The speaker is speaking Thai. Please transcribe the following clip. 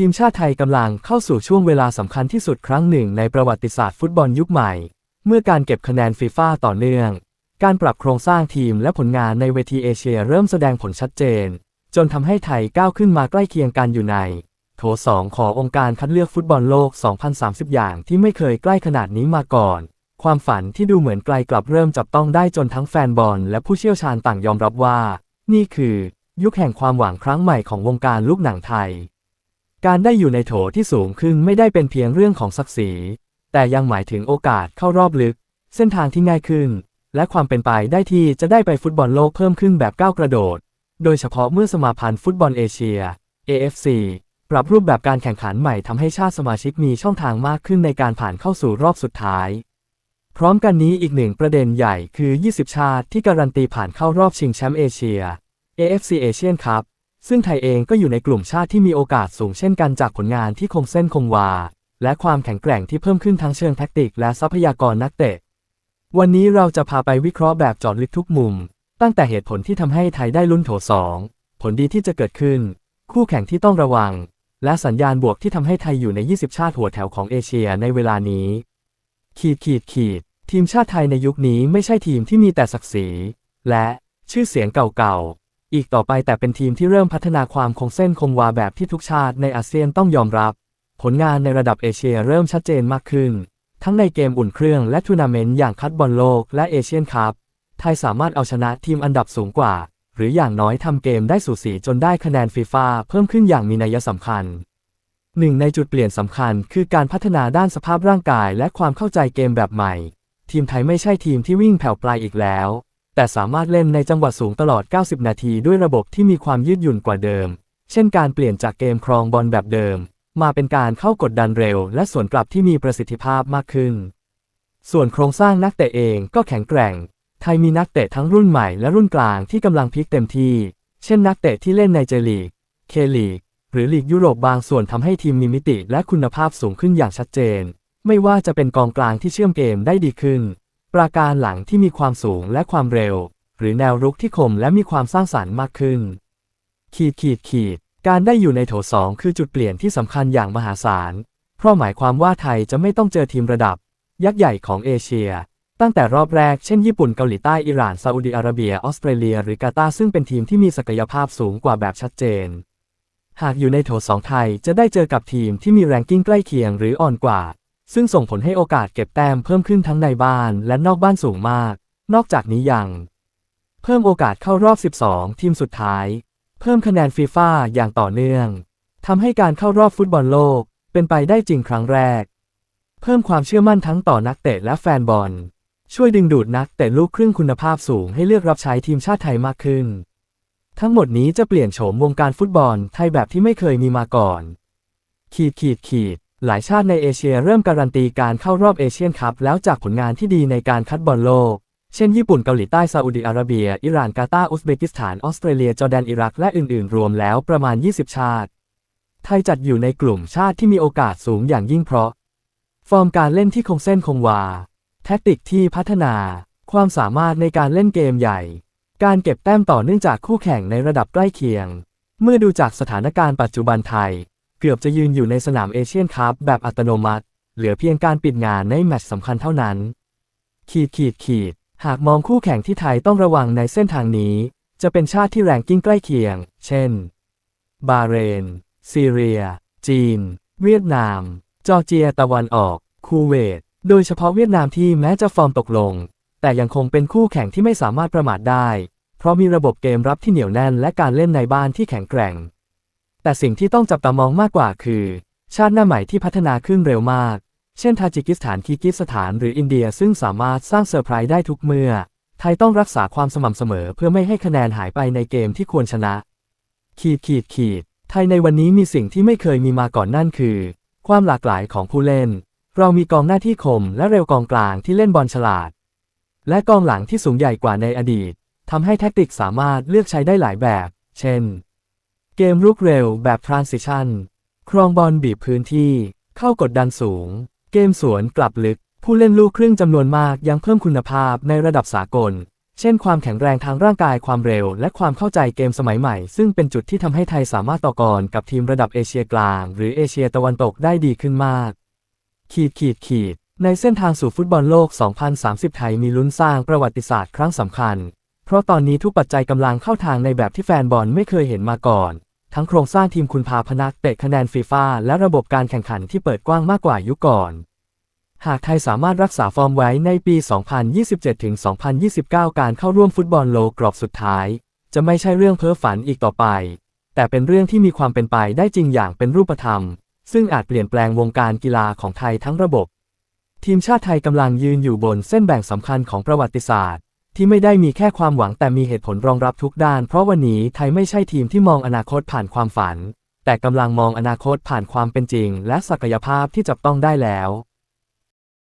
ทีมชาติไทยกำลังเข้าสู่ช่วงเวลาสำคัญที่สุดครั้งหนึ่งในประวัติศาสตร์ฟุตบอลยุคใหม่ เมื่อการเก็บคะแนนฟีฟ่าต่อเนื่อง การปรับโครงสร้างทีมและผลงานในเวทีเอเชียเริ่มแสดงผลชัดเจน จนทำให้ไทยก้าวขึ้นมาใกล้เคียงกันอยู่ใน โถสองขององค์การคัดเลือกฟุตบอลโลก 2030 อย่างที่ไม่เคยใกล้ขนาดนี้มาก่อน ความฝันที่ดูเหมือนไกลกลับเริ่มจับต้องได้จนทั้งแฟนบอลและผู้เชี่ยวชาญต่างยอมรับว่า นี่คือ ยุคแห่งความหวังครั้งใหม่ของวงการลูกหนังไทย การได้อยู่ในโถที่สูงขึ้นไม่ได้เป็นเพียงเรื่องของศักดิ์ศรี แต่ยังหมายถึงโอกาสเข้ารอบลึก เส้นทางที่ง่ายขึ้น และความเป็นไปได้ที่จะได้ไปฟุตบอลโลกเพิ่มขึ้นแบบก้าวกระโดด โดยเฉพาะเมื่อสมาพันธ์ฟุตบอลเอเชีย AFC ปรับรูปแบบการแข่งขันใหม่ทำให้ชาติสมาชิกมีช่องทางมากขึ้นในการผ่านเข้าสู่รอบสุดท้าย พร้อมกันนี้อีกหนึ่งประเด็นใหญ่คือ 20 ชาติที่การันตีผ่านเข้ารอบชิงแชมป์เอเชีย AFC Asian Cup ซึ่งไทยเองก็อยู่ในกลุ่มชาติที่มีโอกาสสูงเช่นกันจากผลงานที่คงเส้นคงวา และความแข็งแกร่งที่เพิ่มขึ้นทั้งเชิงแท็กติกและทรัพยากรนักเตะ วันนี้เราจะพาไปวิเคราะห์แบบจอดลึกทุกมุม ตั้งแต่เหตุผลที่ทำให้ไทยได้ลุ้นโถสองผลดีที่จะเกิดขึ้น คู่แข่งที่ต้องระวัง และสัญญาณบวกที่ทำให้ไทยอยู่ใน 20 ชาติหัวแถวของเอเชียในเวลานี้ ขีดขีดขีด ทีมชาติไทยในยุคนี้ไม่ใช่ทีมที่มีแต่ศักดิ์ศรีและชื่อเสียงเก่าๆ อีกต่อไปแต่เป็นทีมที่เริ่มพัฒนาความคงเส้นคงวาแบบที่ทุกชาติในอาเซียนต้องยอมรับ ผลงานในระดับเอเชียเริ่มชัดเจนมากขึ้น ทั้งในเกมอุ่นเครื่องและทัวร์นาเมนต์อย่างคัดบอลโลกและเอเชียนคัพไทยสามารถเอาชนะทีมอันดับสูงกว่า หรืออย่างน้อยทำเกมได้สูสีจนได้คะแนนฟีฟ่าเพิ่มขึ้นอย่างมีนัยสำคัญหนึ่งในจุดเปลี่ยนสำคัญคือการพัฒนาด้านสภาพร่างกายและความเข้าใจเกมแบบใหม่ ทีมไทยไม่ใช่ทีมที่วิ่งแผ่วปลายอีกแล้ว แต่สามารถเล่นในจังหวะสูงตลอด 90 นาทีด้วยระบบที่มีความยืดหยุ่นกว่าเดิม เช่นการเปลี่ยนจากเกมครองบอลแบบเดิม มาเป็นการเข้ากดดันเร็ว และสวนกลับที่มีประสิทธิภาพมากขึ้น ส่วนโครงสร้างนักเตะเองก็แข็งแกร่ง ไทยมีนักเตะทั้งรุ่นใหม่และรุ่นกลางที่กำลังพลิกเต็มที่ เช่นนักเตะที่เล่นในเจลีก เคลีก หรือลีกยุโรปบางส่วนทำให้ทีมมีมิติและคุณภาพสูงขึ้นอย่างชัดเจน ไม่ว่าจะเป็นกองกลางที่เชื่อมเกมได้ดีขึ้น ราการหลังที่มีความสูงและความเร็ว หรือแนวรุกที่คมและมีความสร้างสรรค์มากขึ้น ขีดขีดขีด การได้อยู่ในโถสองคือจุดเปลี่ยนที่สำคัญอย่างมหาศาล เพราะหมายความว่าไทยจะไม่ต้องเจอทีมระดับ ยักษ์ใหญ่ของเอเชีย ตั้งแต่รอบแรกเช่นญี่ปุ่นเกาหลีใต้อิหร่านซาอุดิอาระเบียออสเตรเลีย หรือกาตาร์ซึ่งเป็นทีมที่มีศักยภาพสูงกว่าแบบชัดเจน หากอยู่ในโถสองไทยจะได้เจอกับทีมที่มีแรงกิ้งใกล้เคียงหรืออ่อนกว่า ซึ่งส่งผลให้โอกาสเก็บแต้มเพิ่มขึ้นทั้งในบ้านและนอกบ้านสูงมาก นอกจากนี้ยัง เพิ่มโอกาสเข้ารอบ 12 ทีมสุดท้าย เพิ่มคะแนนฟีฟ่าอย่างต่อเนื่องทำให้การเข้ารอบฟุตบอลโลกเป็นไปได้จริงครั้งแรก เพิ่มความเชื่อมั่นทั้งต่อนักเตะและแฟนบอล ช่วยดึงดูดนักเตะลูกครึ่งคุณภาพสูงให้เลือกรับใช้ทีมชาติไทยมากขึ้น ทั้งหมดนี้จะเปลี่ยนโฉมวงการฟุตบอลไทยแบบที่ไม่เคยมีมาก่อน ขีดขีดขีด หลายชาติในเอเชียเริ่มการันตีการเข้ารอบเอเชียนคัพแล้วจากผลงานที่ดีในการคัดบอลโลก เช่นญี่ปุ่นเกาหลีใต้ซาอุดิอาระเบีย อิหร่านกาตาร์อุซเบกิสถาน ออสเตรเลีย จอร์แดน อิรัก และอื่นๆ รวมแล้วประมาณ 20 ชาติ ไทยจัดอยู่ในกลุ่มชาติที่มีโอกาสสูงอย่างยิ่งเพราะ ฟอร์มการเล่นที่คงเส้นคงวา แท็กติกที่พัฒนา ความสามารถในการเล่นเกมใหญ่ การเก็บแต้มต่อเนื่องจากคู่แข่งในระดับใกล้เคียง เมื่อดูจากสถานการณ์ปัจจุบันไทย เกือบจะยืนอยู่ในสนามเอเชียนคัพแบบอัตโนมัติ เหลือเพียงการปิดงานในแมตช์สำคัญเท่านั้น ขีดขีดขีด หากมองคู่แข่งที่ไทยต้องระวังในเส้นทางนี้ จะเป็นชาติที่แรงกิ้งใกล้เคียง เช่น บาเรน ซีเรีย จีน เวียดนาม จอร์เจียตะวันออก คูเวต โดยเฉพาะเวียดนามที่แม้จะฟอร์มตกลง แต่ยังคงเป็นคู่แข่งที่ไม่สามารถประมาทได้ เพราะมีระบบเกมรับที่เหนียวแน่นและการเล่นในบ้านที่แข็งแกร่ง แต่สิ่งที่ต้องจับตามองมากกว่าคือ ชาติหน้าใหม่ที่พัฒนาขึ้นเร็วมาก เช่นทาจิกิสถานคีกิสถานหรืออินเดียซึ่งสามารถสร้างเซอร์ไพรส์ได้ทุกเมื่อ ไทยต้องรักษาความสม่ำเสมอเพื่อไม่ให้คะแนนหายไปในเกมที่ควรชนะ ขีดขีดขีด ไทยในวันนี้มีสิ่งที่ไม่เคยมีมาก่อนนั่นคือ ความหลากหลายของผู้เล่น เรามีกองหน้าที่คมและเร็วกองกลางที่เล่นบอลฉลาด และกองหลังที่สูงใหญ่กว่าในอดีตทำให้แท็กติกสามารถเลือกใช้ได้หลายแบบ เช่น เกมรุกเร็วแบบ transition ครองบอลบีบพื้นที่ เข้ากดดันสูง เกมสวนกลับลึก ผู้เล่นลูกครึ่งจำนวนมากยังเพิ่มคุณภาพในระดับสากล เช่นความแข็งแรงทางร่างกายความเร็ว และความเข้าใจเกมสมัยใหม่ ซึ่งเป็นจุดที่ทำให้ไทยสามารถต่อกรกับทีมระดับเอเชียกลาง หรือเอเชียตะวันตกได้ดีขึ้นมาก ขีดขีดขีด ในเส้นทางสู่ฟุตบอลโลก 2030 ไทยมีลุ้นสร้างประวัติศาสตร์ครั้งสำคัญ เพราะตอนนี้ทุกปัจจัยกำลังเข้าทางในแบบที่แฟนบอลไม่เคยเห็นมาก่อน ทั้งโครงสร้างทีมคุณภาพนักเตะคะแนนฟีฟ่าและระบบการแข่งขันที่เปิดกว้างมากกว่ายุคก่อน หากไทยสามารถรักษาฟอร์มไว้ในปี 2027-2029 การเข้าร่วมฟุตบอลโลกรอบสุดท้าย จะไม่ใช่เรื่องเพ้อฝันอีกต่อไป แต่เป็นเรื่องที่มีความเป็นไปได้จริงอย่างเป็นรูปธรรม ซึ่งอาจเปลี่ยนแปลงวงการกีฬาของไทยทั้งระบบ ทีมชาติไทยกำลังยืนอยู่บนเส้นแบ่งสำคัญของประวัติศาสตร์ ที่ไม่ได้มีแค่ความหวังแต่มีเหตุผลรองรับทุกด้าน เพราะวันนี้ไทยไม่ใช่ทีมที่มองอนาคตผ่านความฝัน แต่กำลังมองอนาคตผ่านความเป็นจริง และศักยภาพที่จับต้องได้แล้ว